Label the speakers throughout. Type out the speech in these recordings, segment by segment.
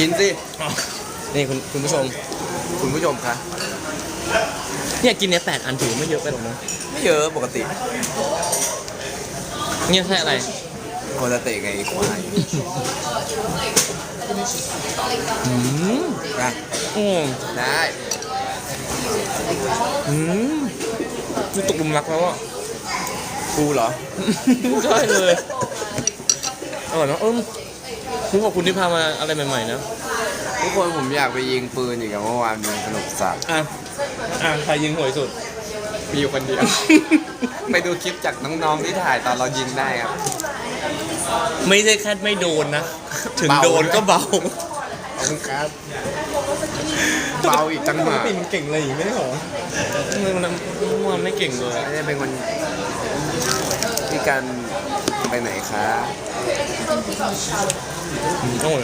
Speaker 1: กินสิ
Speaker 2: นี่คุณคุณผู้ชม
Speaker 1: คุณผู้ชมคะ
Speaker 2: เนี่ยกินเนี่ยแปดอันถือไม่เยอะไปหรอกนะ
Speaker 1: ไม่เยอะปกติ
Speaker 2: เนี่ยใช่อะไร
Speaker 1: โคตรเตะไงควาย
Speaker 2: อืม
Speaker 1: นะ
Speaker 2: อืม
Speaker 1: ได้
Speaker 2: อืมนี่ตกหลุมรักแล้วอะ
Speaker 1: กูเหรอ
Speaker 2: ใช่เลยอร่อยเนอะเออ คุณขอบคุณที่พามาอะไรใหม่ๆนะ
Speaker 1: ทุกคนผมอยากไปยิงปืนอีกอะเมื่อวานมันสนุกสัตว์
Speaker 2: อะ อะ ใครยิงหวยสุด
Speaker 1: มีอยู่คนเดียว ไปดูคลิปจากน้องๆที่ถ่ายตอนเรายิงได้ครับ
Speaker 2: ไม่ใช่แค่ไม่โดนนะ ถึง
Speaker 1: เบา
Speaker 2: โดนก็เบา
Speaker 1: ขอบคุณครับเบาอีกจังหวะ
Speaker 2: ปิ่นเก่งอะไรอย่างนี้ไม่ได้หรอทำไมมันมันไม่เก่งเลย
Speaker 1: ไม่ได้เป็นคนที่การไปไหนคะ
Speaker 2: โอ้ย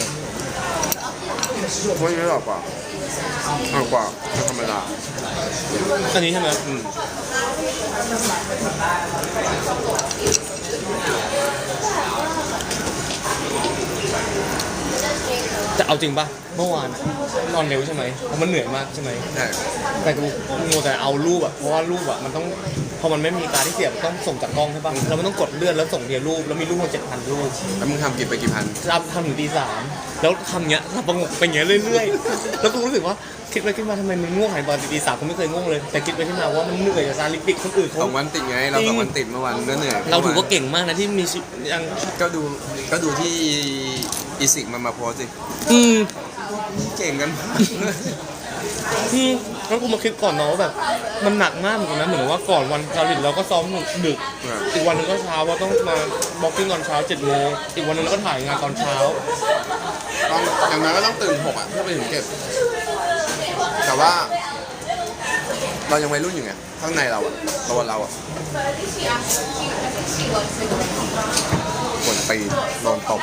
Speaker 1: ไม่ไม่หรอกกว่าอร่อยก ว่าธรรมดา
Speaker 2: อันนี้ใช่ไหม
Speaker 1: อืม
Speaker 2: แต่เอาจริงป่ะเมื่อวานอะนอนเร็วใช่ไหมเพราะมันเหนื่อยมากใช่ไหม
Speaker 1: ใช่
Speaker 2: แต่กูมัวแต่เอารูปอะเพราะว่ารูปอะมันต้องพอมันไม่มีการที่เสียบต้องส่งจากกล้องใช่ป่ะแล้วมันต้องกดเลื่อนแล้วส่งเทียรูปแล้วมีรูปมาเจ็ดพันรูป
Speaker 1: แล้วมึงทำกี่ไปกี่พัน
Speaker 2: ทำทำถึงตีสามแล้วทำเงี้ยทำประงกไปเงี้ยเรื่อยๆ แล้วกูรู้สึกว่าคิดไปคิดมาทำไมมันง่วงหายตอนตีสามกูไม่เคยง่วงเลย แต่คิดไปคิดมาว่ามันเหนื่อยจากซาลิปิกคนอื่น
Speaker 1: ส
Speaker 2: เขา
Speaker 1: องวันติดไง เราสองวันติดเมื่อวันก็เหนื่อย
Speaker 2: เราถือว่าเก่งมากนะที่มีชีวิตยัง
Speaker 1: ก็ดูก็ดูที่ อีสิกมันมาโพสต์สิ
Speaker 2: อืม
Speaker 1: เก่งกันมาก
Speaker 2: อืมแล้วกูมาคิดก่อนเนาะว่าแบบ มันหนักมากเหมือนกันนะเหมือนว่าก่อนวันซาลิปเราก็ซ้อมดึก อีกวันหนึงก็เช้าว่าต้องมาบล็อกกิ้งตอนเช้าเจ็ดโมงอีกวันหนึงเราก็ถ่ายงานตอนเช้า
Speaker 1: ต้องอย่างน้อยก็ต้องตื่นหกอะเพื่อไปถึงเก็บ แต่ว่า เรายังวัยรุ่นอยู่ไงข้างในเราอะตัวเราอะ กดปีนโดนตบ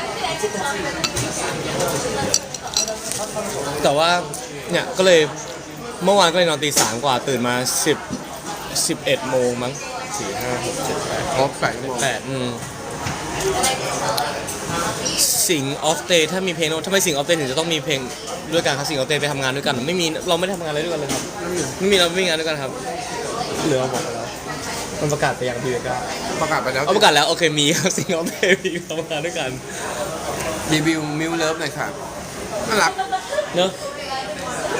Speaker 2: แต่ว่าเนี่ยก็เลยเมื่อวานก็เลยนอนตีสามกว่าตื่นมาสิบสิบเอ็ดโมงมั้งสี่ห้าหกเจ็ดแปด
Speaker 1: ครบแปดชั่วโมง
Speaker 2: แปดอืมสิงออฟเตถ้ามีเพลงโน้ตทำไมสิงออฟเตถึงจะต้องมีเพลงด้วยกันครับสิงออฟเตไปทำงานด้วยกัน ไม่มีเราไม่ได้ทำงานอะไรด้วยกันเลยครับไม่มีเราไม่มีงานด้วยกันครับเหลือบอกไปแล้ว มันประกาศไปยังพีเอกา
Speaker 1: ประกาศไปแล้ว
Speaker 2: เอาประกาศแล้วโอเคมีครับสิงออฟเตมีทำงานด้วยกัน
Speaker 1: รีวิวมิวเลิฟหน่อยค่ะน่ารัก
Speaker 2: เนอะ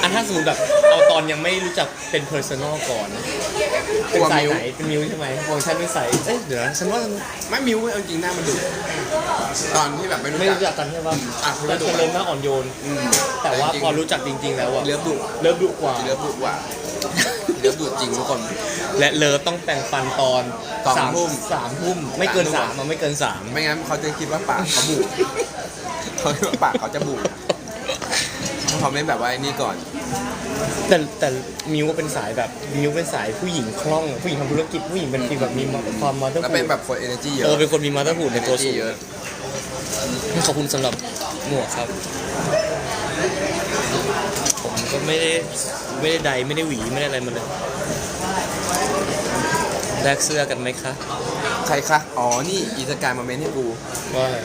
Speaker 2: อันถ้าสมมติแบบเอาตอนยังไม่รู้จักเป็น personal ก่อนเป็นสายไหนเป็นมิวใช่ไหมมองฉันเป็นสายเอ๊ะเดี๋ยวนะฉันว่า
Speaker 1: ไม่มิวเอาจริงหน้ามันดุตอนที่แบบไม่รู้
Speaker 2: ไม่
Speaker 1: จัก
Speaker 2: รู้จักกันใช่ป่ะ
Speaker 1: อะ
Speaker 2: แล้วเธอเริ่มหน้าอ่อนโยน
Speaker 1: อืม
Speaker 2: แต่ว่าพอรู้จักจริง ๆ แล้วอะ
Speaker 1: เลิฟดุ
Speaker 2: เริ่มดุกว่า
Speaker 1: เลิฟดุกว่า เลิฟดุจริงทุกคน
Speaker 2: และเลิฟต้องแต่งฟันตอน
Speaker 1: สองา
Speaker 2: ม
Speaker 1: ทุ่ม
Speaker 2: สามทุ่มไม่เกิน
Speaker 1: สา
Speaker 2: สามม
Speaker 1: ทุ่ม
Speaker 2: อะไม่เกินสาม
Speaker 1: ไม่งั้นเขาจะคิดว่าปากเขาบูดเขาคิดว่าปากเขาจะบูดเขาไม่แบบว่าไอ้นี่ก่อน
Speaker 2: แต่แต่มิวก็เป็นสายแบบมิวเป็นสายผู้หญิงคล่อง ผู้หญิงทำธุรกิจผู้หญิงเป็นฟีลแบบมีความมาเตอร์
Speaker 1: แล้วเป็นแบบคน energy เย
Speaker 2: เอ
Speaker 1: อะ
Speaker 2: อเป็นคนมีมาเตอร์หูดในตัวสู
Speaker 1: energy
Speaker 2: ง
Speaker 1: เยอะ
Speaker 2: ขอบคุณสำหรับหมวกครับผม ก็ไม่ได้ไม่ได้ใดไม่ได้หวีไม่ได้อะไรมาเลยแลกเสื้อกันไหมคะ
Speaker 1: ใครคะ อ๋อ นี่อีสกายมาเมนให้กู
Speaker 2: ว่าอะไร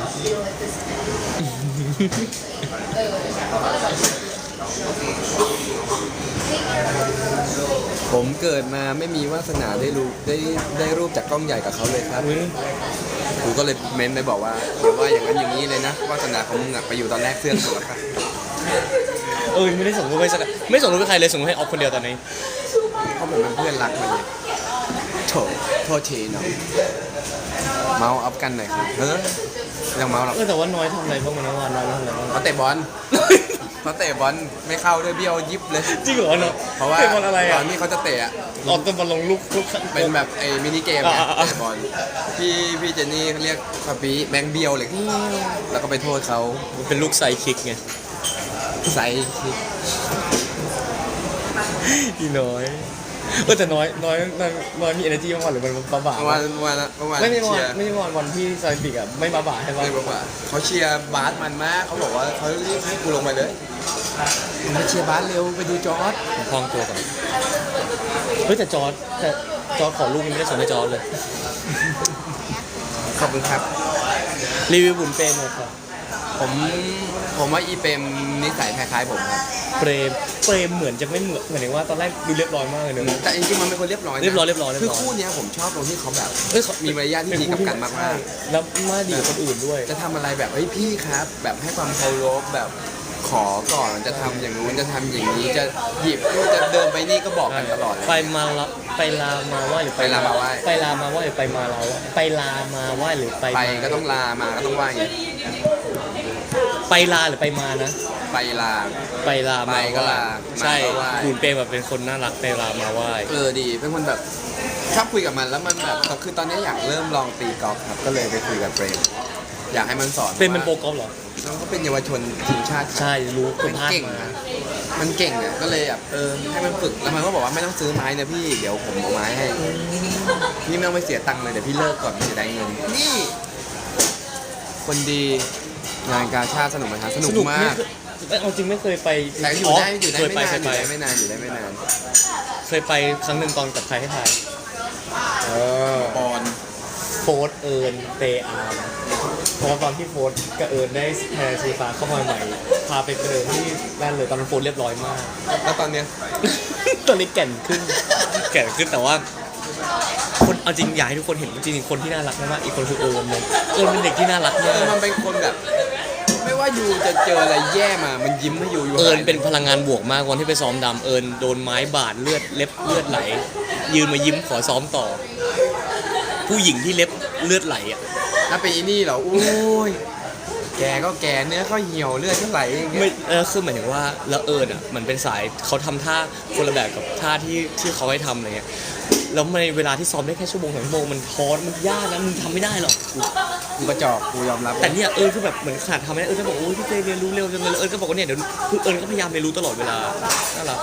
Speaker 1: ผมเกิดมาไม่มีวาสนาได้รู้ได้ได้รูปจากกล้องใหญ่กับเขาเลยครับ
Speaker 2: อุ๊ย
Speaker 1: กูก็เลยเม้นไปบอกว่าอย่าว่าอย่างนั้นอย่างนี้เลยนะ วาสนาของมึงอะไปอยู่ตอนแรกเสื้อหมดแล้วค่ะ
Speaker 2: เออไม่ได้ส่งรูปให้สักไม่ส่งรูปให้ใครเลยส่งให้ออฟคนเดียวตอนนี้
Speaker 1: เพราะผมเป็นเพื่อนรักมันไงโถโทษทีเนาะเมาส์อัพกันหน่อยครับเฮ้ยยังเมาส์หรอก
Speaker 2: เออแต่ว่าน้อยทำอะไรบ้างวันนั้นวันน้อยทำอะไรบ้าง
Speaker 1: เขาเตะบอล เขาเตะบอลไม่เข้าด้วยเบี้ยวยิบเลย
Speaker 2: จริงเหรอเนาะ
Speaker 1: เพราะว่า
Speaker 2: เป็นบอลอะไร
Speaker 1: ต
Speaker 2: อะ
Speaker 1: อนที่เขาจะเตะอะ
Speaker 2: ออกจะบอลลงลูกลูก
Speaker 1: เป็นแบบไอ้มินิเกมไง
Speaker 2: อ่าอ่า
Speaker 1: เตะบอลพี่พี่เจนนี่เขาเรียกคาปีแบงค์เบี้ยวเลย แล้วก็ไปโทษเขา
Speaker 2: เป็นลูกไซคิกไง
Speaker 1: ใส่
Speaker 2: อีน้อยเออแต่น้อยน้อยน้อยน้อยมี energy มากกว่าหรือมันบ้าบ้า
Speaker 1: เมื่อวานเมื่อวานเมื่อวาน
Speaker 2: ไม่ไม่
Speaker 1: เชี
Speaker 2: วัน
Speaker 1: ยร์
Speaker 2: ไม่ใช่วันวันที่ไซฟิกอะไม่บ้าบ้าใช่ปะ
Speaker 1: ไม่บอกว่าเขาเชียร์บาสมันมากเขาบอกว่าเขาเรียกให้กูลงไปเลยมาเชียร์บาสเร็วไปดูจอร์ด
Speaker 2: ผมคล้องตัวก่อนเฮ้ยแต่จอร์ดแต่จอร์ดขอลูกยังไม่ได้ส่งให้จอร์ดเลย
Speaker 1: ขอบคุณครับ
Speaker 2: รีวิวบุญเปรมหน่อยครับ
Speaker 1: ผม ผมว่าอีเปรมนิสัยคล้ายๆผมครับ
Speaker 2: เปรมเปรมเหมือนจะไม่เหมือนเหมือนว่าตอนแรกดูเรียบร้อยมากเลยเนอะ
Speaker 1: แต่จริงๆมันเป็นคนเรียบร้อยนะ
Speaker 2: เรียบร้อยเรียบร้อยเรียบร้อย
Speaker 1: คือคู่เนี้ยผมชอบตรงที่เขาแบบ
Speaker 2: เอ้ยเขา
Speaker 1: มีมารยาทที่ดีกับกันมากๆ
Speaker 2: ใช่แล้วมาดีกับคนอื่นด้วย
Speaker 1: จะทำอะไรแบบเฮ้ยพี่ครับ แบบให้ความเคารพแบบขอก่อนจะทำอย่างนู้นจะทำอย่างนี้จะหยิบนู่นจะเดินไปนี่ก็บอกกันตลอดเลย
Speaker 2: ไปมาละไปลามาไหวหรือ
Speaker 1: ไปลามาไหว้
Speaker 2: ไปลามาไหวหรือไปมาเราไปลามาไหวหรือไป
Speaker 1: ไป
Speaker 2: มา
Speaker 1: ก็ต้องลามาก็ต้องไหว้ไง
Speaker 2: ไปลาหรือไปมานะ
Speaker 1: ไปลา
Speaker 2: ไปลามา
Speaker 1: ไปก็ลา
Speaker 2: ใช่
Speaker 1: มาก็ไหว้
Speaker 2: คุณเปรมแบบเป็นคนน่ารักไปลามาไหว
Speaker 1: เออดีเป็นคนแบบชอบคุยกับมันแล้วมันแบบคือตอนนี้อยากเริ่มลองตีกอล์ฟครับก็เลยไปคุยกับเปรมอยากให้มันสอน
Speaker 2: เป็นเป็นโปร
Speaker 1: ว่าก
Speaker 2: อล์ฟเหรอ
Speaker 1: น้องก็เป็นเยาวชนทีมชาติครับ
Speaker 2: ใช่รู้คุ
Speaker 1: มั
Speaker 2: ณ
Speaker 1: น
Speaker 2: พาด
Speaker 1: เก่ง
Speaker 2: มา
Speaker 1: นะมันเก่งอะก็เลยแบบเออให้มันฝึกแล้วมันก็บอกว่าไม่ต้องซื้อไม้นะพี่เดี๋ยวผมเอาไม้ให้พี่ไม่ต้องไปเสียตังค์เลยเดี๋ยวพี่เลิกก่อนเสียดายเงินนี่ คนดี งานกาชาติสนุกไหมครับสนุกมาก
Speaker 2: ไม่เอาจริงไม่เคยไป
Speaker 1: แต่อยู่ได้อยู่ได้
Speaker 2: เคย
Speaker 1: ไม่
Speaker 2: ไป
Speaker 1: นาน
Speaker 2: เค
Speaker 1: อยยู่
Speaker 2: ไป
Speaker 1: ได้ไม่นานอยู่ได้ไม่นาน
Speaker 2: เคยไปครั้งหนึ่งตอนกับใครให้ทาย
Speaker 1: เออปอน
Speaker 2: โฟร์เอิญเตอาร์มเพราะว่าตอนที่โฟร์กับเอิญได้แพรชีฟ้าเข้ามาใหม่พาไปเดินที่นั่นเลยตอนนั้นโฟร์เรียบร้อยมาก
Speaker 1: แล้วตอนเนี้ย
Speaker 2: ตอนนี้แก่นขึ้น แก่นขึ้นแต่ว่า คนเอาจริงอยากให้ทุกคนเห็นจริงๆคนที่น่ารักมากๆอีกคนคือเอิญเลยเอิญเป็นเด็กที่น่ารัก
Speaker 1: เอ
Speaker 2: มา
Speaker 1: อมัน
Speaker 2: ก
Speaker 1: เป็นคนแบบ ไม่ว่ายูจะเจออะไรแย่มา มันยิ้มให้ยูยู
Speaker 2: เอิญ
Speaker 1: หาย
Speaker 2: เป็นพลังงานบวกมากวันที่ไปซ้อมดำเอิญโดนไม้บาดเลือดเล็บเลือดไหล ยืนมายิ้มขอซ้อมต่อ ผู้หญิงที่เล็บเลือดไหลอะ
Speaker 1: ถ้าเป็นอีนี่เหรอโอ้ยแกก็แกเนื้อก็เหี่ยวเลือดก็ไหลอย่างเงี้
Speaker 2: ไม่
Speaker 1: ย
Speaker 2: เออคือหมายถึงว่าแล้วเอิญอะมันเป็นสายเขาทำท่าคนละแบบกับท่าที่ที่เขาให้ทำอะไรเงี้ย แล้วในเวลาที่ซ้อมได้แค่ชั่วโมงสองชั่วโมงมันท้อมันยากนะมึงทำไม่ได้หรอก
Speaker 1: กูกระจอกกูยอมรับ
Speaker 2: แต่เนี่ยเอิญคือแบบเหมือนขาดทำไม่ได้เอิญก็บอกโอ้ยพี่เจเรียนรู้เร็วจังเลยแล้วเอิญก็บอกว่าเนี่ยเดี๋ยวคือเอิญก็พยายามเรียนรู้ตลอดเวลาน่ารัก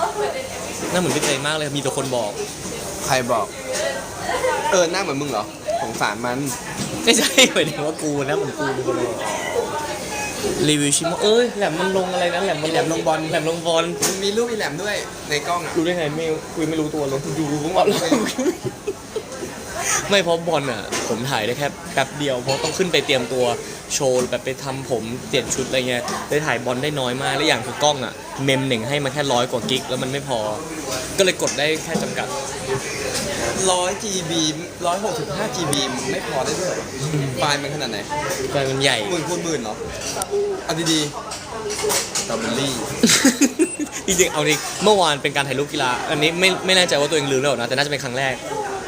Speaker 2: น่าเหมือนพี่เจมากเลยมีแต่คนบอก
Speaker 1: ใครบอก เออหน้าเหมือนมึงเหรอสงสารมัน
Speaker 2: ไม่ใช่หมายถึงว่ากูนะเหมือนกูเป็นคนบอก รีวิวชิมว่าเอ้ยแหลมมันลงอะไรนะแหลมมัน
Speaker 1: แหลมลงบอล
Speaker 2: แหลมลงบอล
Speaker 1: มันมีรูปอีแหลมด้วยในกล้องอะ
Speaker 2: รู้ได้ไงไม่คุยไม่รู้ตัวเลยดูรู้ว่า ไม่เพราะบอลอะ ผมถ่ายได้แค่แป๊บเดียว เพราะต้องขึ้นไปเตรียมตัวโชว์แบบไปทำผมเปลี่ยนชุดอะไรเงี้ยได้ถ่ายบอลได้น้อยมาก และอย่างคือกล้องอะ เมมหนึ่งให้มาแค่ร้อยกว่ากิก แล้วมันไม่พอ ก็เลยกดได้แค่จำกัด
Speaker 1: ร้อย GB ร้อยหกสิบห้า GB ไม่พอได้ด้วยเหรอไฟล์มันขนาดไหน
Speaker 2: ไฟมันใหญ่
Speaker 1: หมื่นคูณหมื่นเหรอเอาดีๆสตรอเบอรี่
Speaker 2: จริงๆเอาดิเมื่อวานเป็นการถ่ายรูปกีฬา อันนี้ไม่ไม่แน่ใจว่าตัวเองลืมแล้วนะแต่น่าจะเป็นครั้งแรก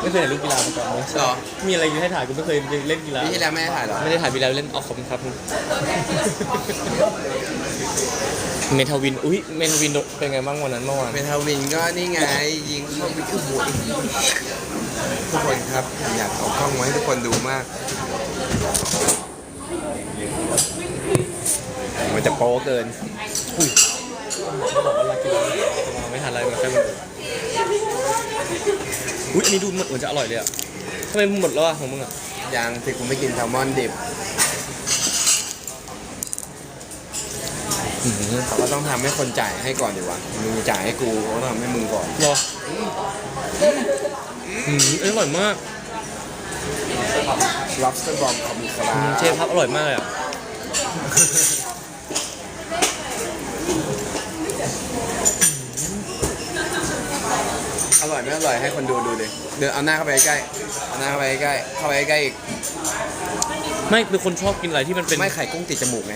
Speaker 2: ไม่เคยถ่ายรูปกีฬามาก่อนเลย
Speaker 1: หรอ
Speaker 2: มีอะไรให้ถ่ายกูไม่เคยเล่นกีฬา
Speaker 1: ปีที่แล้วไม่ได้ถ่ายเหรอ
Speaker 2: ไม่ได้ถ่ายกีฬาเล่นออกขอบคุณครับเมทาวิน อุ้ยเมทาวินเป็นไงบ้างวันนั้นเมื่อวาน
Speaker 1: เมทาวินก็นี่ไงยิงเข้าไปที่หัวทุกคนครับอยากเอากล้องมาให้ทุกคนดูมาก มันจะโป๊เกิน
Speaker 2: บอกว่าเรากีฬาไม่ทันอะไรเหมือนกันมัน อุ้ยอันนี้ดูเหมือนจะอร่อยเลยอะทำไมมึงหมดแล้วอะของมึงอะ
Speaker 1: ยังสิคุณไม่กินแซลมอนดิบเขาก็ต้องทำให้คนจ่ายให้ก่อนดีกว่ามึงจ่ายให้กูเขาต้องทำให้มึงก่อน
Speaker 2: รออืมอร่อยมาก
Speaker 1: lobster bomb ขอบคุณครั
Speaker 2: อืม
Speaker 1: บ
Speaker 2: เชฟครับอร่อยมากเลยอะ
Speaker 1: อร่อยไม่อร่อยให้คนดูดูดิเดินเอาหน้าเข้าไปใกล้ๆเอาหน้าเข้าไปใกล้ๆเข้าไปใกล้ๆอีก
Speaker 2: ไม่เป็นคนชอบกินอะไรที่มันเป็น
Speaker 1: ไม่ไข่กุ้งติดจมูกไง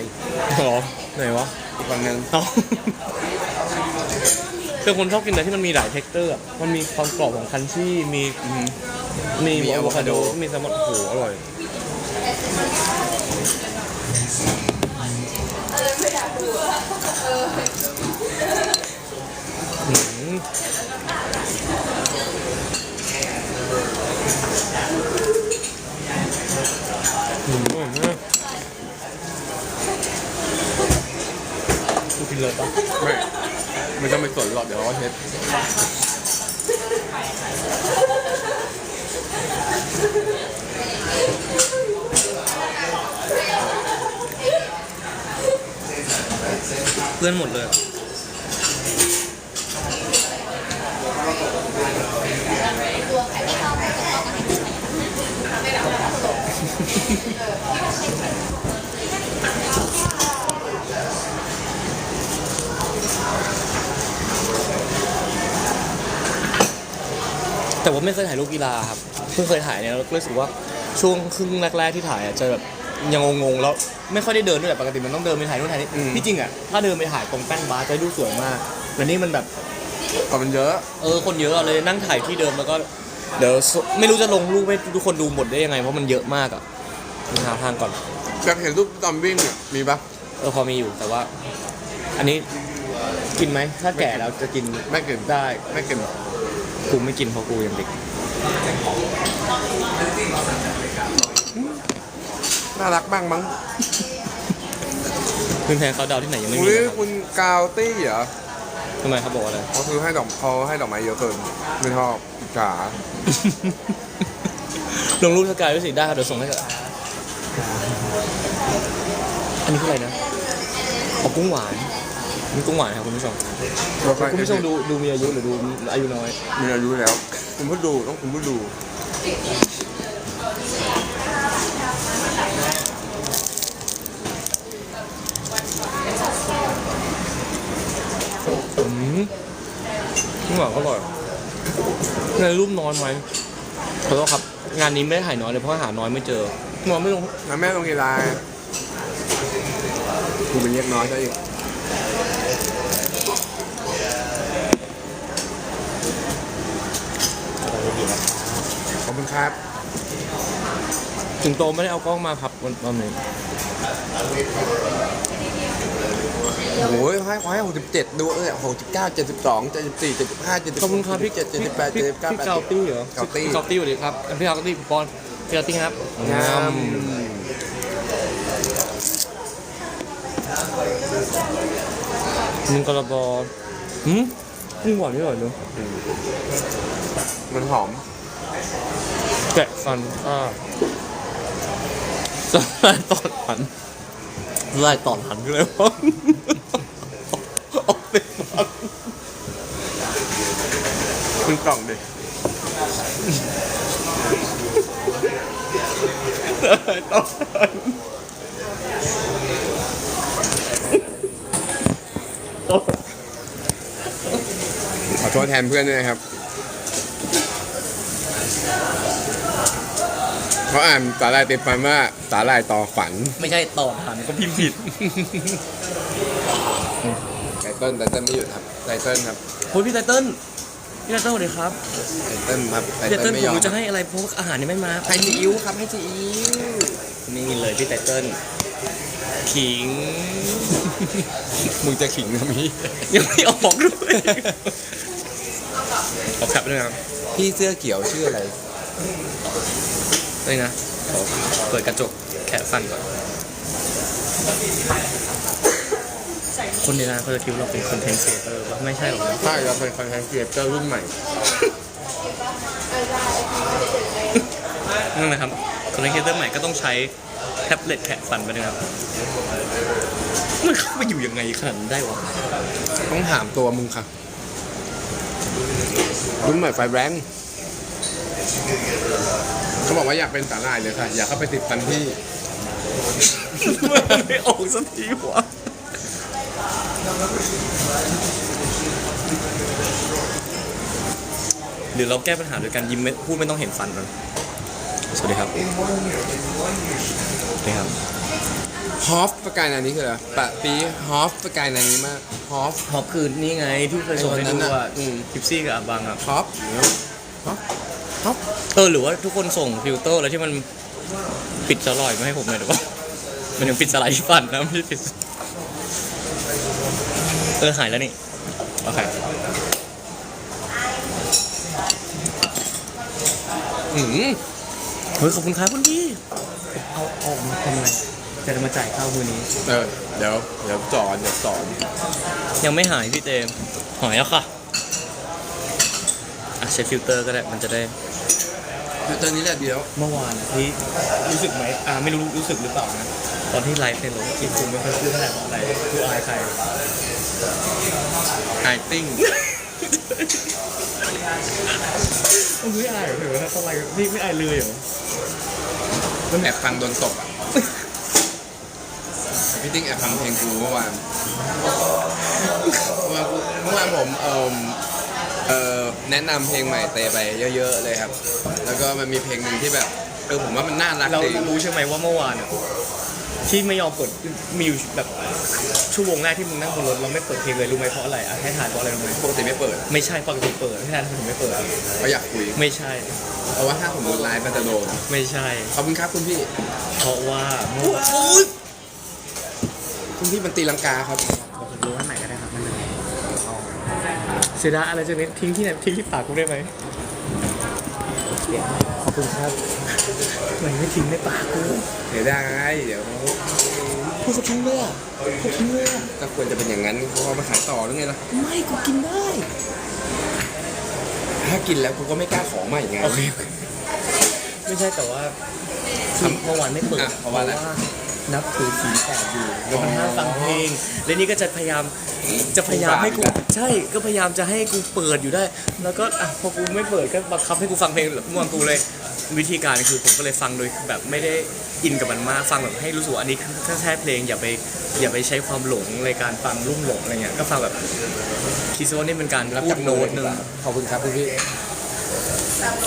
Speaker 2: หรอไหนวะ
Speaker 1: อีกฝั่งหนึ่ง
Speaker 2: เอา เป็นคนชอบกินอะไรที่มันมีหลายเท็กเจอร์อะมันมีความกรอบของคันชี่มี
Speaker 1: อืม
Speaker 2: มี
Speaker 1: มี
Speaker 2: อะโวคาโด
Speaker 1: avocado
Speaker 2: มีแซลมอนโอ้โหอร่อยอืมอืมอร่ อยมกกูกินเลยปะ
Speaker 1: ไม่ไม่ต้องไปสนหรอกเดี๋ยวเขาก็เช็ด
Speaker 2: เพื่อนหมดเลย แต่ว่าไม่เคยถ่ายรูปกีฬาครับเพิ่งเคยถ่ายเนี่ยแล้วก็รู้สึกว่าช่วงครึ่งแรกๆที่ถ่ายอะจะแบบยังงงๆแล้วไม่ค่อยได้เดินด้วยแหละปกติมันต้องเดินไปถ่ายนู่นถ่ายนี่ที่จริงอะถ้าเดินไปถ่ายตรงแป้นบาร์จะดูสวยมากแต่นี่มันแบบ
Speaker 1: ก็มันเยอะ
Speaker 2: เออคนเยอะอะเลยนั่งถ่ายที่เดิมแล้วก็เดี๋ยวสไม่รู้จะลงรูปให้ทุกคนดูหมดได้ยังไง เพราะมันเยอะมากอะหาทางก่อน
Speaker 1: อยากเห็นรูปตอนวิ่งเนี่ยมีปะ
Speaker 2: เออพอมีอยู่แต่ว่า อันนี้กินไหมถ้าแก่แล้วจะกิน
Speaker 1: ไม่เกิน
Speaker 2: ได้
Speaker 1: ไม่เกิน
Speaker 2: กูไม่กินเพราะกูยังเด็ก
Speaker 1: น่ารักบ้างมั้ง
Speaker 2: เพื่อนแทนเขาดาวที่ไหนยังไม่มี
Speaker 1: อุ้ย
Speaker 2: เลยครับ
Speaker 1: คุณกาวตี้เหรอ
Speaker 2: ทำไมเขาบอกว่าอะไร
Speaker 1: เขาซื้อให้ดอกเขาให้ดอกไม้เยอะเกินไม่ชอบจ๋า
Speaker 2: ลงรูปสกายด้วยสิได้ครับเดี๋ยวส่งให้กับอันนี้คืออะไรนะอ๋อกุ้งหวาน นี่กุ้งหวานครับคุณผู้ชมคุณผู้ชมดูดูมีอายุหรือดูอายุน้อย
Speaker 1: มีอายุแล้ว คุณผู้ดูต้องคุณผู้ดู
Speaker 2: อืมกุ้งหวานก็อร่อยในรูปนอนไหมขอโทษครับ งานนี้ไม่ได้ถ่ายน้อยเลยเพราะว่าหาน้อยไม่เจอนอนไม่ลง
Speaker 1: แล้วแม่ลงกีฬาคุณเป็นเรียกน้อยซะอีกขอบ คุณครับ
Speaker 2: ถึงโตไม่ได้เอากล้องมาครับวันวันนี้
Speaker 1: โอ้ยให้ให้หกสิบเจ็ดดูเออหกสิบเก้าเจ็ดสิบสองเจ็ดสิบสี่เจ็ดสิบห้าเจ็ดสิบ
Speaker 2: ขอบคุณครับพี่
Speaker 1: เจ็ดเจ็ดสิบแปด
Speaker 2: พี่
Speaker 1: เจ็ดสิบเก้า
Speaker 2: พี่
Speaker 1: แปด
Speaker 2: เกา
Speaker 1: สิบ
Speaker 2: ตี้เหรอ
Speaker 1: เกาตี้
Speaker 2: เกาตี้สวัสดีครับพี่เกาตี้ปอนพี่เกาตี้ครับ
Speaker 1: งาม
Speaker 2: มึงกระบอหืมมึงหวานนี่หน่อยเนอะ
Speaker 1: มันหอม
Speaker 2: แกะฟันอ่าสลายตอดหันสลายตอดหันคืออะไรวะออกเป็นฟัน
Speaker 1: คุณกล่องดิ
Speaker 2: สลายตอดหัน
Speaker 1: ขอโทษแทนเพื่อนด้วยนะครับ เขาอ่านสาลายติดฟันว่าสาลายต่อฝัน
Speaker 2: ไม่ใช่ตอดหันก็พิมพ์ผิด
Speaker 1: ไตเติ้ลไตเติ้ลไม่หยุดครับไตเติ้ลครับ
Speaker 2: โอ้ยพี่ไตเติ้ลพี่ไตเติ้ลสวัสดีครับ
Speaker 1: ไตเติ้ลครับไต
Speaker 2: พี่ไต
Speaker 1: เติ้
Speaker 2: เติ้
Speaker 1: ล
Speaker 2: ล
Speaker 1: ไม่
Speaker 2: ผ
Speaker 1: ยอ
Speaker 2: ม
Speaker 1: ม
Speaker 2: จะให้อะไรเพราะว่าอาหารยังไม่มา
Speaker 1: ให้ซีอิ๊วครับให้ซีอิ๊ว
Speaker 2: นี่เลยพี่ไตเติ้ลขิง
Speaker 1: มึงจะขิงทำไม
Speaker 2: ยังไม่ออกด้วยขอแคปด้วยนะครับ
Speaker 1: พี่เสื้อเขียวชื่ออะไร
Speaker 2: นี่นะขอเปิดกระจกแคะฟันก่อน คนในร้านเขาจะคิดว่าเราเป็นคอนเทนต์ครีเอเตอร์ว่าไม่ใช่หรอกนะ
Speaker 1: ใช่เราเป็นคอนเทนต์ครีเอเตอร์รุ่นใหม่
Speaker 2: นั่นนะครับคอนเทนต์ครีเอเตอร์ใหม่ก็ต้องใช้แท็บเล็ตแคะฟันไปนะครับมันเข้าไปอยู่ยังไงขนาดนั้นได้วะ
Speaker 1: ต้องถามตัวมึงค่ะ รุ่นใหม่ไฟแรง เขาบอกว่าอยากเป็นสาหร่ายเลยค่ะ อยากเข้าไปติดฟันที่
Speaker 2: ไม่ออกสักทีวะหรือเราแก้ปัญหาโดยการยิ้มไม่พูดไม่ต้องเห็นฟันมันสวัสดีครับสวัสดีครับ
Speaker 1: ฮอฟสกายนานี้คืออะไรปะปีฮอฟสกายนานี้มากฮอฟ
Speaker 2: ฮอปคือนี่ไงที่เคยส่งให้
Speaker 1: ไอ้วันนั้
Speaker 2: ดู
Speaker 1: นน่ะ
Speaker 2: ว่า
Speaker 1: อืม
Speaker 2: ทิปซี่กับอาบังอะ
Speaker 1: ฮอฟฮอฟฮอฟ
Speaker 2: เออหรือว่าทุกคนส่งฟิลเตอร์อะไรที่มันปิดสลอยมาให้ผมหน่อยหรือเปล่ามันยังปิดสไลด์ที่ฟันนะไม่ใช่ปิดเออหายแล้วนี่โอเค
Speaker 1: อืม
Speaker 2: เฮ้ยขอบคุณครับคุณพี่เอาเอามาทำอะไรจะมาจ่ายข้าวคืนนี้
Speaker 1: เออเดี๋ยวเดี๋ยวสอนเดี๋ยวสอน
Speaker 2: ยังไม่หายพี่เตมหายแล้วค่ะอะใช้ฟิลเตอร์ก็ได้มันจะได้
Speaker 1: คือตอนนี้แหละเดี๋ยว
Speaker 2: เมื่อวานอะที่รู้สึกไหมอ่าไม่รู้รู้สึกหรือเปล่านะตอนที่ไลฟ์ในรถที่คุณไม่ค่อยพูดเท่าไหร่เพราะอะไรคืออายใคร
Speaker 1: ไอติ้ง
Speaker 2: ไม่อายเหรอถ้าอะไรพี่ไม่อายเลยเหรอ
Speaker 1: มันแอบฟังโดนตบอะพี่ติ้งแอบฟังเพลงกูเมื่อวานเมื่อวานกูเมื่อวานผมเอ่อ เอ่อแนะนำเพลงใหม่เตไปเยอะ ๆ เลยครับ แล้วก็มันมีเพลงหนึ่งที่แบบเออผมว่ามันน่ารัก
Speaker 2: เรา
Speaker 1: ดี
Speaker 2: รู้ใช่ไหมว่าเมื่อวานอะที่ไม่ยอมเปิดมีอยู่แบบชั่วโมงแรกที่มึงนั่งบนรถเราไม่เปิดเพลงเลยรู้ไหมเพราะอะไรอะให้ทายเพราะอะไรรู้ไหม
Speaker 1: ปกติไม่เปิด
Speaker 2: ไม่ใช่ปกติเปิดให้ทายทำไมถึงไม่เปิด
Speaker 1: เขาอยากคุย
Speaker 2: ไม่ใช่
Speaker 1: เพราะว่าถ้าผมโดนไลฟ์มันจะโดน
Speaker 2: ไม่ใช่
Speaker 1: ขอบคุณครับคุณพี่
Speaker 2: เพราะว่าเมื่อวาน
Speaker 1: คุณพี่มันตีลังกาครับ
Speaker 2: บอกรู้ว่าไหนก็ได้ครับมันเลยเสียดายอะไรจากนี้ทิ้งที่ไหนทิ้งที่ปากกูได้ไหมขอบคุณครับทำไมไม่ทิ้งในปากกู
Speaker 1: เดี๋ยวได้เดี๋ยว
Speaker 2: พูดเขาทิ้งเลยอะเขาทิ้งเลยอะ
Speaker 1: ก็ควรจะเป็นอย่างนั้นเพราะว่ามาขายต่อหรือไงล่ะ
Speaker 2: ไม่กูกินได้
Speaker 1: ถ้ากินแล้วกูก็ไม่กล้าขอใหม่ไง
Speaker 2: โอเคไม่ใช่แต่ว่าคือเมื่อวานไม่เปิด
Speaker 1: อะเพราะว่าอะไร
Speaker 2: นับถือสีแปดอยู่แล้วมันห้ามฟังเพลง และนี่ก็จะพยายามจะพยายามให้กูใช่ก็พยายามจะให้กูเปิดอยู่ได้ แล้วก็อะพอกูไม่เปิดก็บังคับให้กูฟังเพลงเมื่อวานกูเลยวิธีการคือผมก็เลยฟังโดยแบบไม่ได้อินกับมันมากฟังแบบให้รู้สึกว่าอันนี้แค่แค่เพลงอย่าไปอย่าไปใช้ความหลงในการฟังรุ่มหลงอะไรเงี้ยก็ฟังแบบคิดซะว่านี่เป็นการ
Speaker 1: รับ
Speaker 2: พู
Speaker 1: จั
Speaker 2: ด
Speaker 1: บ
Speaker 2: โน้ตห
Speaker 1: ห
Speaker 2: นึ่
Speaker 1: นึ่
Speaker 2: ง
Speaker 1: งขอบคุณครับคุณพี่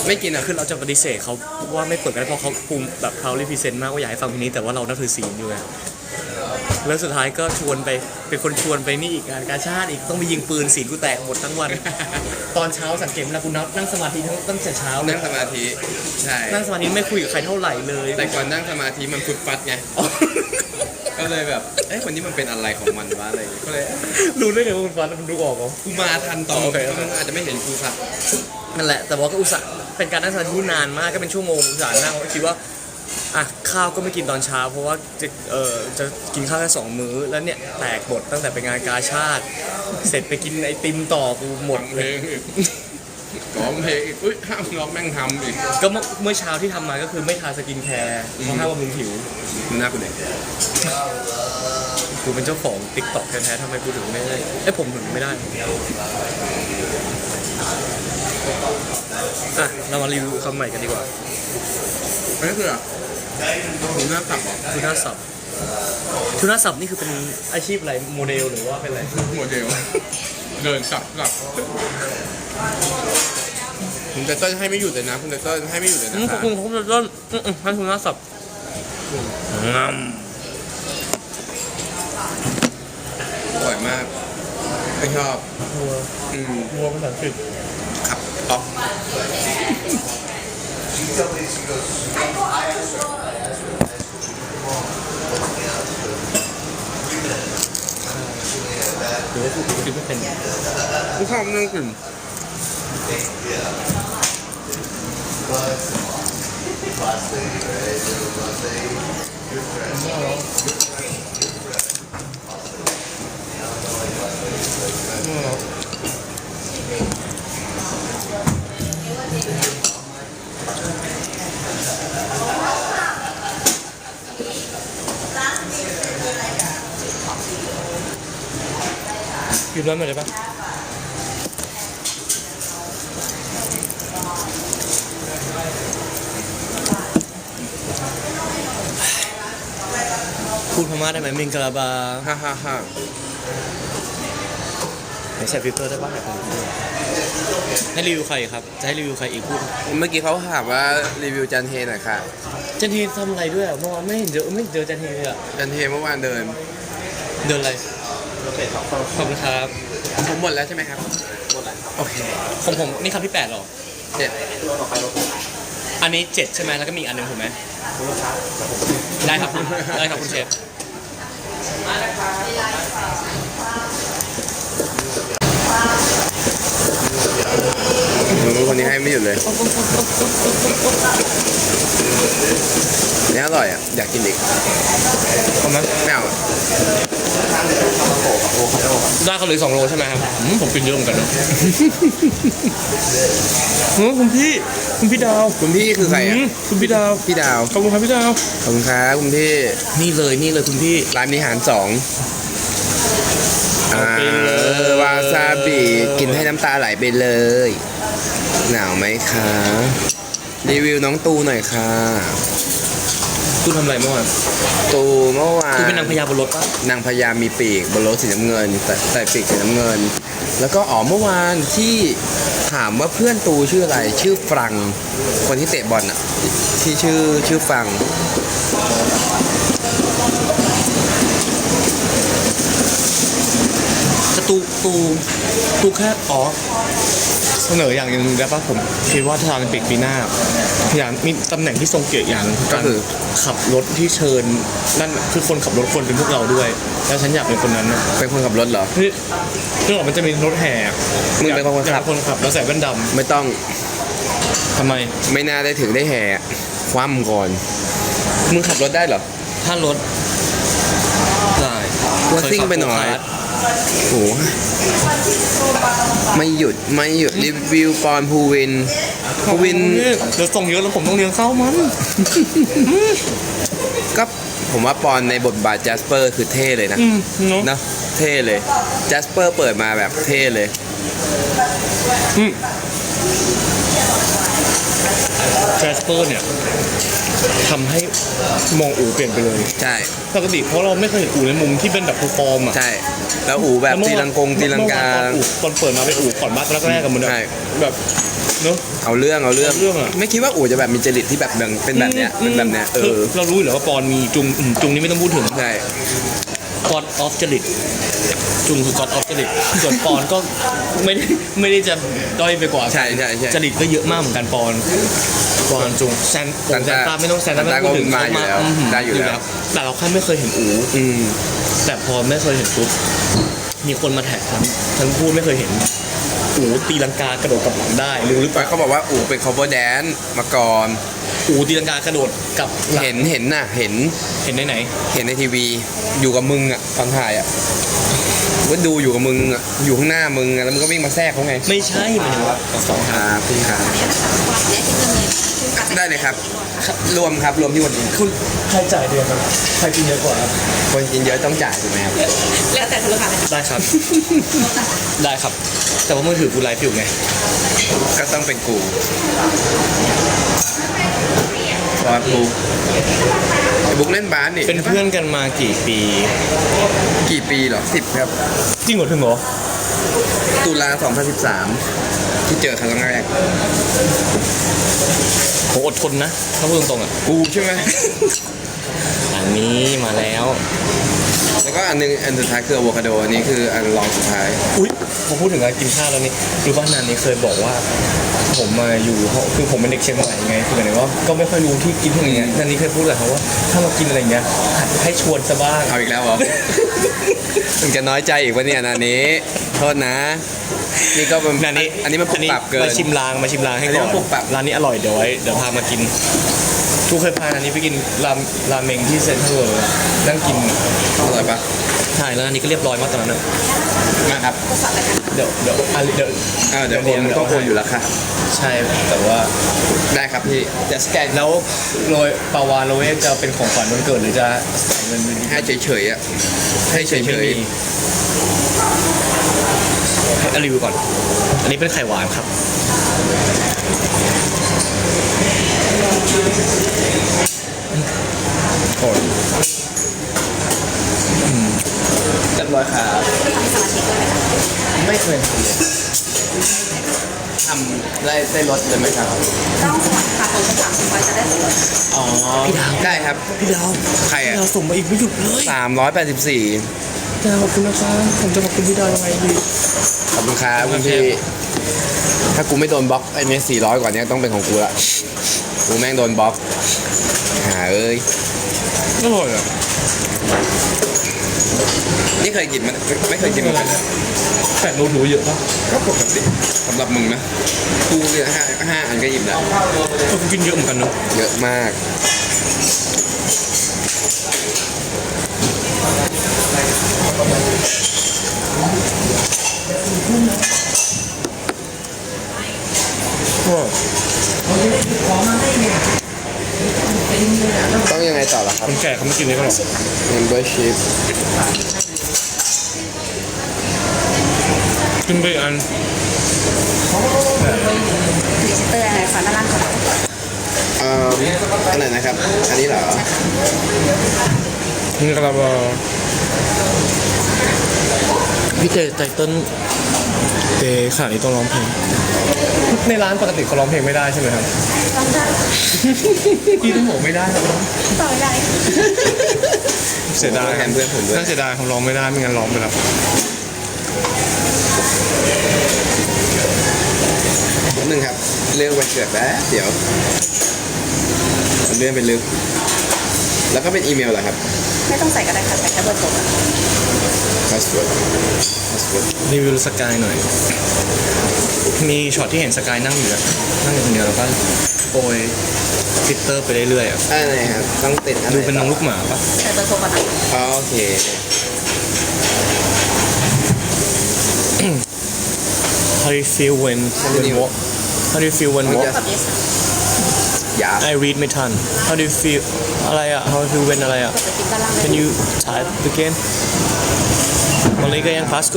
Speaker 1: ไม่กินอะ
Speaker 2: คือเราจะปฏิเสธเขาว่าไม่เปิดกันเพราะเขาภูมิแบบเขารีพิเซนต์มากว่าอยากให้ฟังเพลงนี้แต่ว่าเรานับถือศีลอยู่ไงแล้วสุดท้ายก็ชวนไปเป็นคนชวนไปนี่อีกงานกาชาติอีกต้องไปยิงปืนศีลกูแตกหมดทั้งวัน ตอนเช้าสังเกตเวลากูนับนั่งสมาธิทั้งตั้งแต่เช้าเลย
Speaker 1: นั่งสมาธิใช่
Speaker 2: นั่งสมาธิไม่คุยกับใครเท่าไหร่เลย
Speaker 1: แต่ก่อนนั่งสมาธิมันฟุดฟัดไง
Speaker 2: อ๋อ
Speaker 1: ก็เลยแบบ เอ้ยวันนี้มันเป็นอะไรของมันวะอะไรอย่างเงี้ยก็เลย
Speaker 2: รู้ได้ไงว่าคุณฟันมันดูออกเหรอ
Speaker 1: กูมาทันต่อ
Speaker 2: โอเคโอเค
Speaker 1: มึงอาจจะไม่เห็นกูครับ
Speaker 2: นั่นแหละ แต่ว่าก็อุตส่าห์เป็นการนั่งสมาธิที่นานมากก็เป็นชั่วโมงอุตส่าห์นั่งก็คิดว่าอะข้าวก็ไม่กินตอนเช้า เพราะว่าจะเออจะกินข้าวแค่สองมื้อแล้วเนี่ยแตกหมดตั้งแต่ไปงานกาชาติ เสร็จไปกินไอติมต่อกูหมด
Speaker 1: ฟังเพ
Speaker 2: เล
Speaker 1: ล
Speaker 2: ย
Speaker 1: งอีก ร้องเพลงอีกอุ้ยห้ามร้องแม่งทำอีก
Speaker 2: ก็เมื่อเมื่อเช้าที่ทำมาก็คือไม่ทาสกินแคร์เพราะห้ามบำรุงผิว
Speaker 1: หน้ากูเนี่ย
Speaker 2: กูเป็นเจ้าของติ๊กต็อกแท้ๆทำไมกูถึงไม่ได้เอ้ยผมถึงไม่ได้อะเรามารีวิวคำใหม่กันดีกว่า
Speaker 1: อันนี้คืออะไรผมหน้าตับเหรอ
Speaker 2: ทูน่าสับทูน่าสับนี่คือเป็นอาชีพอะไรโมเดลหรือว่าเป็นอะไร
Speaker 1: โมเดล เดินกลับกลับคุณเตเต้ลให้ไม่หยุดเลยนะคุณเตเต้ลให้ไม่หยุดเลย
Speaker 2: อื
Speaker 1: นะ
Speaker 2: มข
Speaker 1: ค
Speaker 2: อบ
Speaker 1: รับ
Speaker 2: คุณผมจะเริ่มอืมอืมให้ทูน่าสับงาม
Speaker 1: อร่อยมากไม่ชอบ
Speaker 2: วัว
Speaker 1: อืม
Speaker 2: วัวภาษาอังกฤษ
Speaker 1: ครับออก
Speaker 2: รือว่ากูคิดไม่เป็น
Speaker 1: ไม่ชอบเรื่องกลิ่น
Speaker 2: กิ นร้อนหมดเลยปะพูดพม่าได้ไหมมิงกะลาบา
Speaker 1: ฮ่าฮ่าฮ่า
Speaker 2: ไม่ใช่ฟิลเตอร์ได้ป่ะให้รีวิวใครครับ จะให้รีวิวใครอีกพูด
Speaker 1: เมื่อกี้เขาถามว่ารีวิวจันเทหน่อยค่ะ
Speaker 2: จันทีทำอะไรด้วยอะเมื่อวานไม่เห็นเจอไม่เห็นเจอจันทีเลยอะ
Speaker 1: จันเทเมื่อวานเดิน
Speaker 2: เดินอะไร ขอบคุณครับ
Speaker 1: ผมหมดแล้วใช่ไหมครับ หมดแล้วโอเค
Speaker 2: ของผมนี่คำที่แปดเหรอ
Speaker 1: เจ็ด
Speaker 2: อันนี้เจ็ดใช่ไหมแล้วก็มีอีกอันหนึ่งถูกไหมได้ครับคุณได้ครับคุณเชฟ
Speaker 1: มึงคนนี้ให้ไม่หยุดเลยเนี่ยอร่อยอะ อยากกินอีก
Speaker 2: เอาไหม
Speaker 1: ไม่เอาอะ
Speaker 2: ได้เขาเหลือสองโลใช่ไหมครับอืมผมกินเยอะเหมือนกันนะเฮ้ยคุณพี่ คุณพี่ดาว
Speaker 1: คุณพี่คือใครอะ
Speaker 2: อืมคุณพี่ดาว
Speaker 1: พี่ดาว
Speaker 2: ขอบคุณครับพี่ดาว
Speaker 1: ขอบคุณครับคุณพี่
Speaker 2: นี่เลยนี่เลยคุณพี่
Speaker 1: ร้านนี้หารสอง
Speaker 2: เอา
Speaker 1: อ่า
Speaker 2: ไปเลย
Speaker 1: วาซาบิกินให้น้ำตาไหลไปเลย หนาวไหมคะ รีวิวน้องตูหน่อยค่ะ
Speaker 2: ตูทำอะไรเมื่อวาน
Speaker 1: ตูเมื่อวาน
Speaker 2: ตูเป็นนางพญาบนรถปะ
Speaker 1: นางพญามีปีกบนรถสีน้ำเงินใส่ใส่ปีกสีน้ำเงิน แล้วก็อ๋อเมื่อวานที่ถามว่าเพื่อนตูชื่ออะไร ชื่อฟรัง คนที่เตะบอลอะ ที่ชื่อชื่อฟรัง
Speaker 2: แต่ตูตูตูแค่อ๋อ เสนออย่างหนึ่งได้ปะผมคิดว่าทางปิกปีหน้าอยากมีตำแหน่งที่ทรงเกียรติอย่างหนึ่ง
Speaker 1: ก็คือ
Speaker 2: ขับรถที่เชิญนั่นคือคนขับรถควรเป็นพวกเราด้วย แล้วฉันอยากเป็นคนนั้นนะ
Speaker 1: เป็นคนขับรถเหรอ
Speaker 2: คือคือบอกมันจะมีรถแห่
Speaker 1: มึงเป็นคนขับ
Speaker 2: อยากคนขับแล้วใส่แว่นด
Speaker 1: ไม่ต้องำ
Speaker 2: ทำไม
Speaker 1: ไม่น่าได้ถึงได้แห่คว่ำก่อนมึงขับรถได้เหรอ
Speaker 2: ถ้ารถได้
Speaker 1: ว่าซิ่งไปหน่อยโอ้ โหไม่หยุดไม่หยุดรีวิวปอนภูวินภูวิน
Speaker 2: เดี๋ยวส่งเยอะแล้วผมต้องเลี้ยงข้าวมัน
Speaker 1: ก็ผมว่าปอนในบทบาทแจสเปอร์คือเท่เลยนะ
Speaker 2: อืมเนาะ
Speaker 1: เนอะเท่เลยแจสเปอร์เปิดมาแบบเท่เลย
Speaker 2: แจสเปอร์เนี่ยทำให้มองอูเปลี่ยนไปเลย
Speaker 1: ใช่
Speaker 2: ปกติเพราะเราไม่เคยเห็นอูในมุมที่เป็นแบบเพอร์ฟอร์มอะ
Speaker 1: ใช่ แล้วอูแบบตีลังกงตีลังกา
Speaker 2: เมื่อวานตอนอูตอนเปิดมาเป็นอูก่อนบ้านแรกๆกันมัน
Speaker 1: ใช่
Speaker 2: แบบเนอะ
Speaker 1: เอาเรื่องเอาเรื่อง
Speaker 2: เอาเรื่องอะ
Speaker 1: ไม่คิดว่าอูจะแบบมีจริตที่แบบแบบเป็นแบบเนี้ยเป็นแบบเนี้ยเอ
Speaker 2: คือ
Speaker 1: อ
Speaker 2: เรารู้อยู่แล้วว่าปอนมีจุงอืมจุงนี่ไม่ต้องพูดถึง
Speaker 1: ใช่
Speaker 2: God of จริตจุงคือ God of จริตส่วนปอนก็ไม่ได้ไม่ได้จะด้อยไปกว่า
Speaker 1: ใช่ใช่ใช่
Speaker 2: จริตก็เยอะมากเหมือนกันปอนปอนจุงแซน
Speaker 1: แซนต้า
Speaker 2: แซนต้าไม่ต้องแซนต้าไม่ต้องพูดถึง
Speaker 1: แซนต้าก็มาอยู่แล้ว
Speaker 2: ม
Speaker 1: ได้อยู่แล้ว
Speaker 2: แต่เราแค่ไม่เคยเห็นอู
Speaker 1: อืม
Speaker 2: แต่พอไม่เคยเห็นปุ๊บมีคนมาแท็กฉันฉันพูดไม่เคยเห็นอูตีลังกากระโดดกลับหลังได้รู้หรือเปล่า
Speaker 1: เขาบอกว่าอูเป็น cover dance มาก่อน
Speaker 2: อูตีลังกากระโดดกลับหลัง
Speaker 1: เห็นเห็นน่ะ เห็น
Speaker 2: เห็นได้ไหน
Speaker 1: เห็นในทีวีอยู่กับมึงอะตอนถ่ายอะว่าดูอยู่กับมึงอะอยู่ข้างหน้ามึงอะแล้วมึงก็วิ่งมาแทรกเขาไง
Speaker 2: ไม่ใช่หมายถึงว่าสอง
Speaker 1: ค
Speaker 2: หา
Speaker 1: รับพี่ครับได้เลยครับ รวมครับรวมที่วันนี้
Speaker 2: คุณใครจ่ายเดือนครับใครกินเยอะกว่าครับ
Speaker 1: คนกินเยอะต้องจ่ายถูกไหมครับ
Speaker 3: แล้วแต่ธุรกิจเลย
Speaker 2: ได้ครับ ได้ครับ แต่ว่ามือถือกูไลฟ์อยู่ไง
Speaker 1: ก็ต้องเป็นกู บอสบุ๊กไอ้บุ๊กเล่นบาสนี่
Speaker 2: เป็นเพื่อนกันมากี่ปี
Speaker 1: กี่ปีเหรอสิบครับ
Speaker 2: จริงเหรอถึงเหรอ
Speaker 1: ตุลา2013 ที่เจอครั้งแรก
Speaker 2: ผมอดทนนะถ้าพูดตรงๆอะ
Speaker 1: กูใช่ไหม
Speaker 2: อันนี้มาแล้ว
Speaker 1: แล้วก็อันหนึงอันสุดท้ายคืออะโวคาโดอันนี้คืออันรองสุดท้าย
Speaker 2: อุ้ยพอพูดถึงการกินข้าวแล้วนี่รู้ป่ะนันนี่เคยบอกว่า ผมมาอยู่ห้องคือผมเป็นเด็กเชียงใหม่ไงคือหมายถึงว่าก็ไม่ค่อยรู้ที่กินที่ไหนเงี้ยนันนี่เคยพูดกับเขาว่าถ้าเรากินอะไรเงี้ยหัดให้ชวนซะบ้าง
Speaker 1: เอาอีกแล้วเหรอมึงจะน้อยใจอีกวะเนี่ยนานี้ โทษนะ นี่ก็เป็น
Speaker 2: นันนี่
Speaker 1: อันนี้มันปรับปรับเกิน
Speaker 2: มาชิมลางมาชิมลางให้
Speaker 1: อันนี้
Speaker 2: ก่อ
Speaker 1: มันนปรับปรับ
Speaker 2: ร้านนี้อร่อยเดี๋ยวไว้เดี๋ยวพามากินทุ กเคยพานันนี้ไปกินรามราเมงที่เซ็นทรัลเวิลด์นั่งกิน
Speaker 1: อร่อยปะ
Speaker 2: ใช่แล้วอันนี้ก็เรียบร้อยมากตอนนั้นอะ
Speaker 1: นะครับ
Speaker 2: เดี๋ยวเดี๋ยวอะเดี๋ยว
Speaker 1: อ้าวเดี๋ยวโอนมันต้องโอนอยู่แล้วค่ะ
Speaker 2: ใช่แต่ว่า
Speaker 1: ได้ครับพี่
Speaker 2: จะสแกนแล้วโรยปาวานโรเวจะเป็นของขวัญวันเกิดหรือจะใส่เงินเป็น
Speaker 1: ให้เฉยๆอะให้เฉ
Speaker 2: ไม่
Speaker 1: ย
Speaker 2: มีให้รีวิวก่อน อันนี้เป็นไข่หวานครับ โอ้ย
Speaker 1: ๆเรียบร้อยครับ
Speaker 2: ไม่เคยทำเลย
Speaker 1: ทำได้ได้รถเลยไหมครับ
Speaker 3: ต้องสมัครค่ะผมสามสิบวันจะได้ส่วนลด
Speaker 2: อ๋อ พี่ดาว
Speaker 1: ได้ครับ
Speaker 2: พี่ดาว
Speaker 1: ใคร
Speaker 2: พี่
Speaker 1: อะ
Speaker 2: ดาวส่งมาอีกไม่หยุดเลย
Speaker 1: สามร้อยแปดสิบสี่
Speaker 2: ดาวขอบคุณนะครับผมจะขอบคุณพี่ดาวยังไงดี
Speaker 1: ขอบคุณครับคุณพี่ ถ้ากูไม่โดนบล็อกไอ้เนี่ยสี่ร้อยกว่านี้ต้องเป็นของกูละ กูแม่งโดนบล็อกหาเอ้ย
Speaker 2: อร่อยอะ
Speaker 1: นี่เคยกินมันไม่เคยกินมันเลย
Speaker 2: แปดโลหนูเยอะปะ
Speaker 1: ก็ปกติสำหรับมึงนะกูเนี่ยห้าห้าอันก็หยิบแล้ว
Speaker 2: เออกูกินเยอะเหมือนกันเนอะ
Speaker 1: เยอะมาก ต้องยังไงต่อล่ะครับ
Speaker 2: คนแก่เขาไม่กินนี่ก็หรอก
Speaker 1: membership
Speaker 2: กินไปอีกอัน
Speaker 3: เตอร์อะไรฝันด้านล่างก่อน
Speaker 1: เอ่ออันไหนนะครับ อันนี้เหรอ
Speaker 2: นี่ครับพี่เจไตเติ้ล เตขนาดนี้ต้องร้องเพลง ในร้านปกติเขาร้องเพลงไม่ได้ใช่ไหมครับ
Speaker 3: ต้องได้
Speaker 2: พี่ต้องบอกไม่ได้ครับ
Speaker 3: ต่อได้
Speaker 2: เสียดาย
Speaker 1: แทนเพื่อนผมด้วย
Speaker 2: น่าเสียดายเขาร้องไม่ได้ไม่งั้นร้องไปแล้ว
Speaker 1: นิดนึงครับ เรื่องวันเกิดแป๊บเดี๋ยวเรื่องเป็นลึก แล้วก็เป็นอีเมลเหรอครับ
Speaker 3: ไม่ต้องใส่ก็ได้ค่ะใส่แค่เบอร์โทรอะ
Speaker 1: password password
Speaker 2: รี วิวสกายหน่อย มีช็อตที่เห็นสกายนั่งอยู่อะนั่งอยู่คนเดียวแล้วก็โปรยฟิลเตอร์ไปเรื่อยๆอะ
Speaker 1: อันไหนครับต้องติดอันไหน
Speaker 2: ดูเป็นน้องลูกหมาปะ
Speaker 3: ใส่เบอร์โทรก่อนนะ
Speaker 1: อ๋อโอเค
Speaker 2: How do you feel when when walk How do you feel when
Speaker 1: มัน
Speaker 2: walk
Speaker 1: จะ
Speaker 3: กับ yes ค่ะ
Speaker 1: หยาบ
Speaker 2: I read ไม่ทัน How do you feel อะไรอะ How do you feel when อะไรอะ
Speaker 3: กดสกิปด้านล่างได้
Speaker 2: Can you type again มาริกายังพาสโก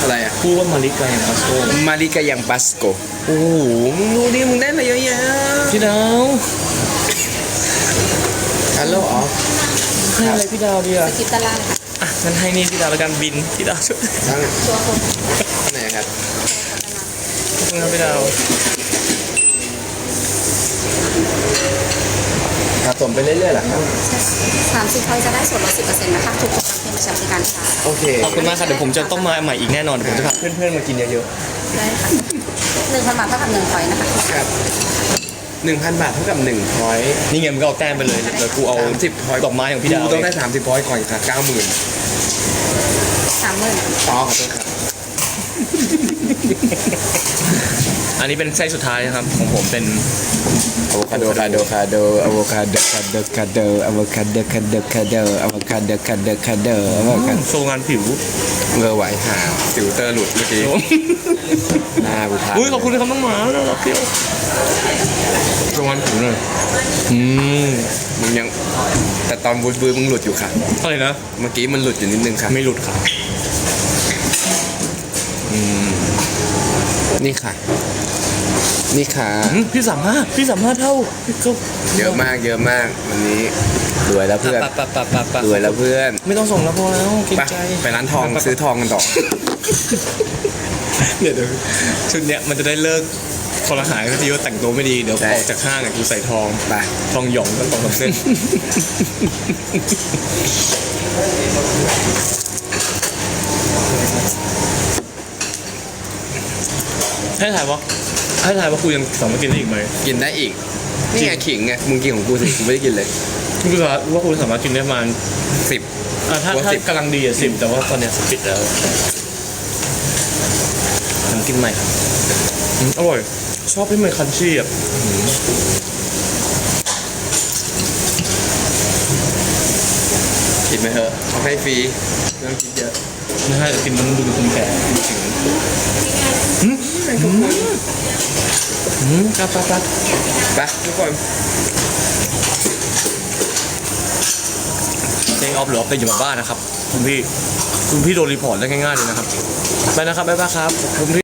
Speaker 1: อะไรอะ
Speaker 2: พูดว่ามาริกายังพาสโก
Speaker 1: มาริกายังปัสโกโอ้โหมึงดูดิมึงได้มาเยอะแยะ
Speaker 2: พี่ดาว
Speaker 1: ฮัลโหลอ๋อ
Speaker 2: ให้อะไรพี่ดาวดีอะ
Speaker 3: สกิปด้านล่างค่ะ
Speaker 2: อะงั้นให้นี่พี่ดาวแล้วกันบินพี่ดาวช่วย
Speaker 1: ทั้ง
Speaker 3: ตัวคน
Speaker 1: อันไหนครับ
Speaker 2: ขอบคุณครับพี่ดาว
Speaker 1: สะสมไปเรื่อยๆเหรอครับ
Speaker 3: สามสิบพอยจะได้ส่วนลดสิบเปอร์เซ็นต์นะคะทุกครั้ งที่มาใช้บริการค่ะ
Speaker 1: โอเค
Speaker 2: ขอบคุณมากครับเดี๋ยวผมจะต้องมาใหม่อีกแน่นอนเดี๋ยวผมจะพาเพื่อนๆมากินเยอะ
Speaker 3: ได้ค่ะหนึ่งพันบาทเท่ากับหนึ่งพอยนะคะ
Speaker 1: ครับหนึ่งพันบาทเท่ากับหนึ่งพอยต์
Speaker 2: ๆนี่ไงมันก็เอาแต้มไปเลยเดี๋ยวกูเอา
Speaker 1: สามสิบพอยต์
Speaker 2: ดอกไม้ของพี่ดาว
Speaker 1: กูต้องได้สามสิบพอยต์ก่อนค่ะเก้าหมื่น
Speaker 3: สามหมื่น
Speaker 1: อ๋อขอโทษครับ
Speaker 2: อันนี้เป็นไส้สุดท้ายนะครับ ของผมเป็น
Speaker 1: อะโวคาโดคาโดคาโดอะโวคาโดคาโดคาโดอะโวคาโดคาโดคาโดอะโวคาโดคาโดคาโดอะโวคาโด
Speaker 2: โชว์งานผิว
Speaker 1: เงอไหวหาฟิลเตอร์หลุดเมื่อกี้หน้ากูพัง
Speaker 2: อุ้ยขอบคุณครับน้องหมาน่ารักเที่ยวโชว์งานผิวหน่อยอืม
Speaker 1: มึงยังแต่ตอนบูดบูดมึงหลุดอยู่ค่ะ
Speaker 2: อะไรนะ
Speaker 1: เมื่อกี้มันหลุดอยู่นิดนึงค่ะ
Speaker 2: ไม่หลุดครั
Speaker 1: นี่ค่ะ นี่ค่ะ
Speaker 2: อืมพี่สามารถพี่สามารถเท่าพี่ก็
Speaker 1: เยอะมากเยอะมากวันนี้รวยแล้วเพื่อน
Speaker 2: ปะปะปะปะปะ
Speaker 1: รวยแล้วเพื่อน
Speaker 2: ไม่ต้องส่งแล้วพอแล้วเกรง
Speaker 1: ไป
Speaker 2: ใจ
Speaker 1: ไปร้านทองซื้อทองกันต่อ
Speaker 2: เดี๋ยวเดี๋ยวชุดเนี้ยมันจะได้เลิกคนละหายก็ทีว่าแต่งตัวไม่ดีเดี๋ยว
Speaker 1: ได้
Speaker 2: ออกจากห้างอะกูใส่ทอง
Speaker 1: ไป
Speaker 2: ทองหยองก็สองสามเส้น ให้ถ่ายว่าให้ถ่ายว่ากูยังสามารถกินได้อีกไหม
Speaker 1: กินได้อีก นี่ไงขิงไง มึงกินของกูสิ กูไม่ได้กินเลย
Speaker 2: กูสามารถว่ากูสามารถกินได้ประมาณ
Speaker 1: สิบ
Speaker 2: อะถ้า
Speaker 1: ว่า
Speaker 2: ถ้า
Speaker 1: สิบ
Speaker 2: กำลังดีอะสิบแต่ว่าตอนเนี้ยปิดแล้วผมกินใหม่ครับอืมอร่อย ชอบที่มันคันชี่อะ
Speaker 1: กินไปเถอะเขาให้ฟรีไม่ต้องคิดเยอะ
Speaker 2: ไม่ใช่กินมันดูเป็นคนแก่จริงๆอืม อืมครับครับครับ
Speaker 1: ไปทุกคน
Speaker 2: เจออฟหรือออฟเป็นอยู่บ้านนะครับ คุณพี่ คุณพี่โดนรีพอร์ตได้ง่ายๆเลยนะครับ ไปนะครับบ๊ายบายครับคุณพี่